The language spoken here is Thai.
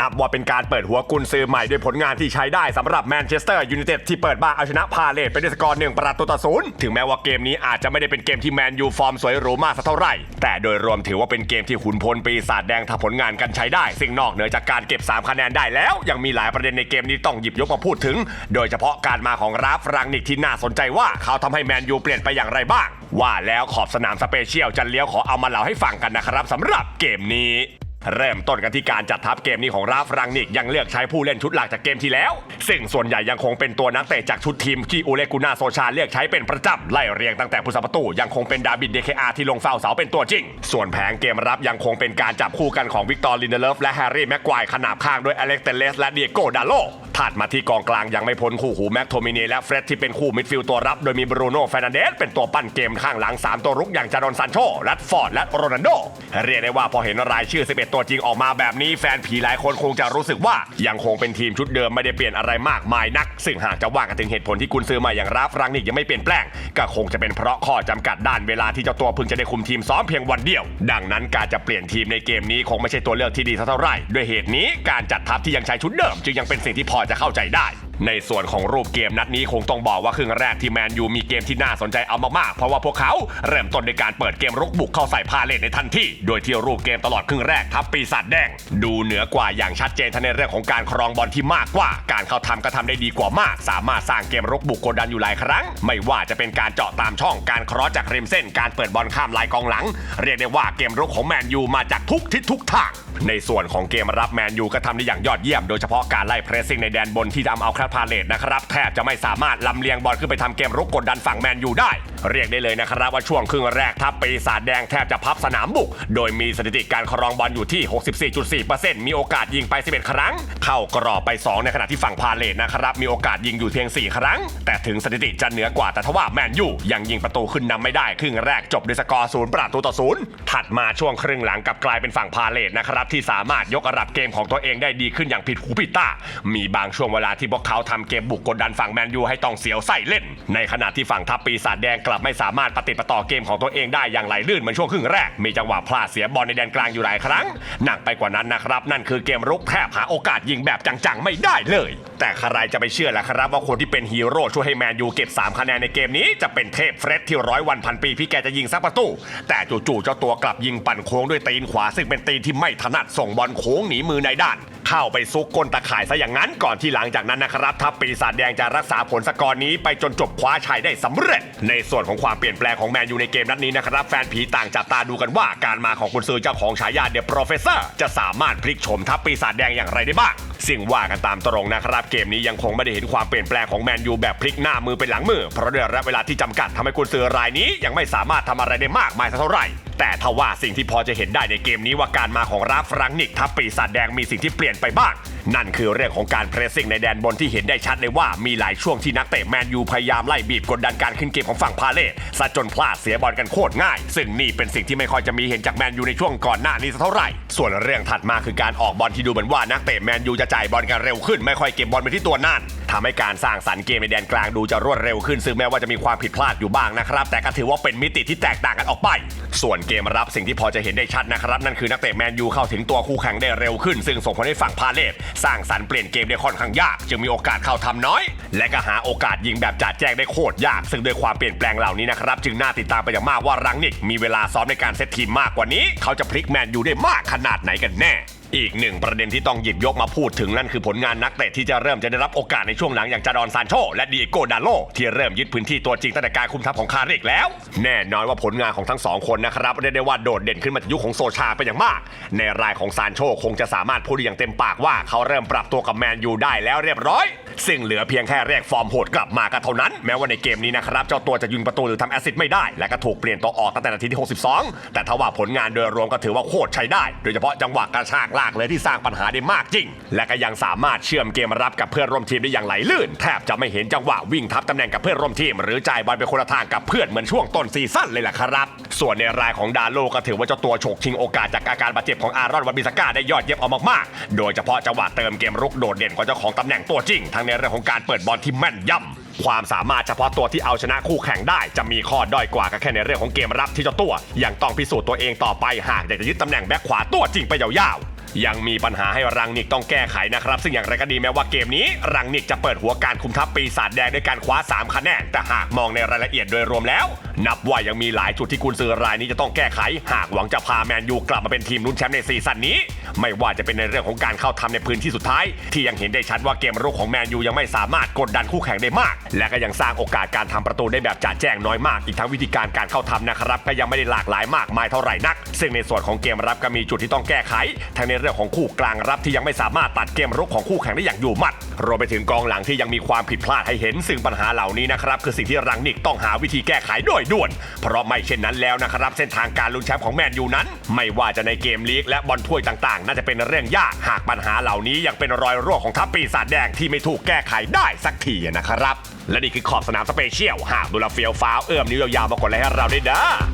นับว่าเป็นการเปิดหัวกุนซือใหม่ด้วยผลงานที่ใช้ได้สำหรับแมนเชสเตอร์ยูไนเต็ดที่เปิดบ้านเอาชนะพาเลตไปด้วยสกอร์หนึ่งประตูต่อศูนย์ถึงแม้ว่าเกมนี้อาจจะไม่ได้เป็นเกมที่แมนยูฟอร์มสวยหรูมากสักเท่าไหร่ แต่โดยรวมถือว่าเป็นเกมที่ขุนพลปีศาจแดงทำผลงานกันใช้ได้ ซึ่งนอกเหนือจากการเก็บ 3 คะแนนได้แล้ว ยังมีหลายประเด็นในเกมนี้ต้องหยิบยกมาพูดถึง โดยเฉพาะการมาของราฟรังนิกที่น่าสนใจว่าเขาทำให้แมนยูเปลี่ยนไปอย่างไรบ้าง ว่าแล้วขอบสนามสเปเชียลจะเลี้ยวขอเอามาเล่าให้ฟังกันนะครับสำหรับเกมนี้ เริ่มต้นกันที่การจัดทัพเกมนี้ของราฟรังนิกยังเลือกใช้ผู้เล่นชุดหลักจากเกมที่แล้ว ซึ่งส่วนใหญ่ยังคงเป็นตัวนักเตะจากชุดทีมที่อูเลกุนาโซชาเลือกใช้เป็นประจำไล่เรียงตั้งแต่ผู้สัประตูยังคงเป็นดาบิดเดเคอาที่ลงเฝ้าเสาเป็นตัวจริง ส่วนแผงเกมรับยังคงเป็นการจับคู่กันของวิกตอร์ลินเดเลฟและแฮร์รี่แม็กควายขนาบข้างด้วยอเล็กเตเลสและเดียโกดาโลถัดมาที่กองกลางยังไม่พ้นคู่หูแม็กโทมินีและเฟร็ดที่เป็นคู่มิดฟิลด์ตัวรับโดยมีบรูโน่เฟรนันเดสเป็นตัวปั้นเกมข้างหลังสามตัวรุกอย่างจารอนซานโชแรดฟอร์ดและโรนัลโดเรียกได้ว่าพอเห็นรายชื่อ 11ตัวจริงออกมาแบบนี้แฟนผีหลายคนคงจะรู้สึกว่ายังคงเป็นทีมชุดเดิมไม่ได้เปลี่ยนอะไรมากมายนัก ซึ่งหากจะว่ากันถึงเหตุผลที่กุนซื้อมาอย่างราฟรังนิกยังไม่เปลี่ยนแปลง ก็คงจะเป็นเพราะข้อจำกัดด้านเวลาที่เจ้าตัวเพิ่งจะได้คุมทีมซ้อมเพียงวันเดียว ดังนั้นการจะเปลี่ยนทีมในเกมนี้คงไม่ใช่ตัวเลือกที่ดีเท่าไหร่ด้วยเหตุนี้การจัดทัพที่ยังใช้ชุดเดิม จึงยังเป็นสิ่งที่พอจะเข้าใจได้ ในส่วนของรูปเกมนัดนี้คงต้องบอกว่าครึ่งแรกที่แมนยูมีเกมที่น่าสนใจเอามากๆ เพราะว่าพวกเขาเริ่มต้นในการเปิดเกมรุกบุกเข้าใส่พาเลทในทันทีโดยที่รูปเกมตลอดครึ่งแรกทัพปีศาจแดง ดูเหนือกว่าอย่างชัดเจนทั้งในเรื่องของการครองบอลที่มากกว่า การเข้าทำก็ทำได้ดีกว่ามาก สามารถสร้างเกมรุกบุกกดดันอยู่หลายครั้ง ไม่ว่าจะเป็นการเจาะตามช่องการครอสจากริมเส้นการเปิดบอลข้ามลายกองหลัง เรียกได้ว่าเกมรุกของแมนยูมาจากทุกทิศทุกทางในส่วนของเกมรับแมนยูก็ทำได้อย่างยอดเยี่ยมโดยเฉพาะการไล่เพรสซิ่งในแดนบนที่ทำเอาคลพาเลตนะครับแทบจะไม่สามารถลำเลียงบอลขึ้นไปทำเกมรุกกดดันฝั่งแมนยูได้ เรียกได้เลยนะครับว่าช่วงครึ่งแรกทัพปีศาจแดงแทบจะพับสนามบุก โดยมีสถิติการครองบอลอยู่ที่ 64.4%มีโอกาสยิงไป 11 ครั้ง เข้ากรอบไป 2 ในขณะที่ฝั่งพาเลตนะครับมีโอกาสยิงอยู่เพียง 4 ครั้ง แต่ถึงสถิติจะเหนือกว่าแต่ทว่าแมนยูยังยิงประตูขึ้นนำไม่ได้ครึ่งแรกจบด้วยสกอร์ศูนย์ประตูต่อศูนย์ถัดมาช่วงครึ่งหลังกับกลายเป็นฝั่งพาเลตนะครับที่สามารถยกระดับเกมของตัวเองได้ดีขึ้นอย่างผิดหูผิดตามีบางช่วงเวลาที่พวกเขาาทำเกมบุกกดดันฝั่งแมนยูให้ต้องเสียวไส้เล่น ในขณะที่ฝั่งทัพปีศาจแดงกลับไม่สามารถปฏิดประต่อเกมของตัวเองได้อย่างไหลลื่นเหมือนช่วงครึ่งแรก มีจังหวะพลาดเสียบอลในแดนกลางอยู่หลายครั้ง หนักไปกว่านั้นนะครับ นั่นคือเกมรุกแทบหาโอกาสยิงแบบจังๆ ไม่ได้เลย แต่ใครจะไปเชื่อล่ะครับว่าคนที่เป็นฮีโร่ช่วยให้แมนยูเก็บ 3 คะแนนในเกมนี้จะเป็นเทพเฟร็ดที่ร้อยวันพันปีพี่แกจะยิงซักประตู แต่จู่ๆเจ้าตัวกลับยิงปั่นโค้งด้วยตีนขวา ซึ่งเป็นตีนที่ไม่ถนัดส่งบอลโค้งหนีมือในด้าน เข้าไปซุกก้นตะข่ายซะอย่างนั้นก่อนที่หลังจากนั้นนะครับทัพปีศาจแดงจะรักษาผลสกอร์นี้ไปจนจบคว้าชัยได้สำเร็จ ในส่วนของความเปลี่ยนแปลงของแมนยูในเกมนัดนี้นะครับแฟนผีต่างจับตาดูกันว่าการมาของกุนซือเจ้าของฉายาเดอะโปรเฟสเซอร์จะสามารถพลิกโฉมทัพปีศาจแดงอย่างไรได้บ้างสิ่งว่ากันตามตรงนะครับเกมนี้ยังคงไม่ได้เห็นความเปลี่ยนแปลงของแมนยูแบบพลิกหน้ามือเป็นหลังมือเพราะด้วยระยะเวลาที่จำกัดทำให้กุนซือรายนี้ยังไม่สามารถทำอะไรได้มากมายเท่าไหร่แต่ทว่าสิ่งที่พอจะเห็นได้ในเกมนี้ว่าการมาของราฟรังนิกทัพปีศาจแดงมีสิ่งที่เปลี่ยนไปบ้าง นั่นคือเรื่องของการเพรสซิ่งในแดนบนที่เห็นได้ชัดเลยว่ามีหลายช่วงที่นักเตะแมนยูพยายามไล่บีบกดดันการขึ้นเกมของฝั่งพาเลตซะจนพลาดเสียบอลกันโคตรง่าย ซึ่งนี่เป็นสิ่งที่ไม่ค่อยจะมีเห็นจากแมนยูในช่วงก่อนหน้านี้สักเท่าไหร่ ส่วนเรื่องถัดมาคือการออกบอลที่ดูเหมือนว่านักเตะแมนยูจะจ่ายบอลกันเร็วขึ้นไม่ค่อยเก็บบอลไปที่ตัวนั่นทำให้การสร้างสรรค์เกมในแดนกลางดูจะรวดเร็วขึ้น ซึ่งแม้ว่าจะมีความผิดพลาดอยู่บ้างนะครับ แต่ก็ถือว่าเป็นมิติที่แตกต่างกันออกไป ส่วนเกมรับสิ่งที่พอจะเห็นได้ชัดนะครับ นั่นคือนักเตะแมนยูเข้าถึงตัวคู่แข่งได้เร็วขึ้น ซึ่งส่งผลให้ฝั่งพาเลตสร้างสรรค์เปลี่ยนเกมได้ค่อนข้างยาก จึงมีโอกาสเข้าทำน้อย และก็หาโอกาสยิงแบบจัดแจ้งได้โคตรยาก ซึ่งด้วยความเปลี่ยนแปลงเหล่านี้นะครับจึงน่าติดตามไปอย่างมากว่ารังนิกมีเวลาซ้อมในการเซตทีมมากกว่านี้ เขาจะพลิกแมนยูได้มากขนาดไหนกันแน่ อีกหนึ่งประเด็นที่ต้องหยิบยกมาพูดถึงนั่นคือผลงานนักเตะที่จะเริ่มจะได้รับโอกาสในช่วงหลังอย่างจารอนซานโชและดีโกดาโลที่เริ่มยึดพื้นที่ตัวจริงตั้งแต่การคุมทัพของคาริกแล้ว แน่นอนว่าผลงานของทั้งสองคนนะครับเรียกได้ว่าโดดเด่นขึ้นมาจากยุคของโซชาเป็นอย่างมาก ในรายของซานโชคงจะสามารถพูดได้อย่างเต็มปากว่าเขาเริ่มปรับตัวกับแมนยูได้แล้วเรียบร้อย ซึ่งเหลือเพียงแค่เรียกฟอร์มโหดกลับมาก็เท่านั้น แม้ว่าในเกมนี้นะครับเจ้าตัวจะยิงประตูหรือทำแอสซิสต์ไม่ได้ และก็ถูกเปลี่ยนตัวออกตั้งแต่นาทีที่ 62 แต่ทว่าผลงานโดยรวมก็ถือว่าโคตรใช้ได้ โดยเฉพาะจังหวะกระชากลากเลยที่สร้างปัญหาได้มากจริง และก็ยังสามารถเชื่อมเกมรับกับเพื่อนร่วมทีมได้อย่างไหลลื่น แทบจะไม่เห็นจังหวะวิ่งทับตำแหน่งกับเพื่อนร่วมทีม หรือจ่ายบอลไปคนละทางกับเพื่อนเหมือนช่วงต้นซีซั่นเลยแหละครับส่วนในรายของดาโลก็ถือว่าเจ้าตัวฉกชิงโอกาสจากอาการบาดเจ็บของอารอนวันบิสก้าได้ยอดเยี่ยมออกมากๆ โดยเฉพาะจังหวะเติมเกมรุกโดดเด่นกว่าเจ้าของตำแหน่งตัวจริง ทั้งในเรื่องของการเปิดบอลที่แม่นยำความสามารถเฉพาะตัวที่เอาชนะคู่แข่งได้ จะมีข้อด้อยกว่าก็แค่ในเรื่องของเกมรับที่เจ้าตัว ยังต้องพิสูจน์ตัวเองต่อไปหากอยากจะยึดตำแหน่งแบ็คขวาตัวจริงไปยาวๆ ยังมีปัญหาให้รังนิกต้องแก้ไขนะครับ ซึ่งอย่างไรก็ดีแม้ว่าเกมนี้รังนิกจะเปิดหัวการคุมทัพปีศาจแดงด้วยการคว้า 3 คะแนนแต่หากมองในรายละเอียดโดยรวมแล้ว นับว่ายังมีหลายจุดที่กุนซือรายนี้จะต้องแก้ไข หากหวังจะพาแมนยูกลับมาเป็นทีมลุ้นแชมป์ในซีซั่นนี้ ไม่ว่าจะเป็นในเรื่องของการเข้าทำในพื้นที่สุดท้าย ที่ยังเห็นได้ชัดว่าเกมรุกของแมนยูยังไม่สามารถกดดันคู่แข่งได้มาก และก็ยังสร้างโอกาสการทำประตูได้แบบจ่าแจ้งน้อยมาก อีกทั้งวิธีการการเข้าทำนะครับก็ยังไม่ได้หลากหลายมากมายเท่าไหร่นัก ซึ่งในส่วนของเกมรับก็มีจุดที่ต้องแก้ไข ทั้งในเรื่องของคู่กลางรับที่ยังไม่สามารถตัดเกมรุกของคู่แข่งได้อย่างอยู่หมัดรวมไปถึงกองหลังที่ยังมีความผิดพลาดให้เห็น ซึ่งปัญหาเหล่านี้นะครับคือสิ่งที่รังนิกต้องหาวิธีแก้ไขโดยด่วน เพราะไม่เช่นนั้นแล้วนะครับ เส้นทางการลุ้นแชมป์ของแมนยูนั้น ไม่ว่าจะในเกมลีกและบอลถ้วยต่างๆ น่าจะเป็นเรื่องยากหากปัญหาเหล่านี้ยังเป็นรอยรั่วของทัพปีศาจแดงที่ไม่ถูกแก้ไขได้สักทีนะครับและนี่คือขอบสนามสเปเชียลหากดูแลเฟียวฟ้าวเอื้อมนิ้วยาวๆมากดไลค์ให้เราด้วยเด้อ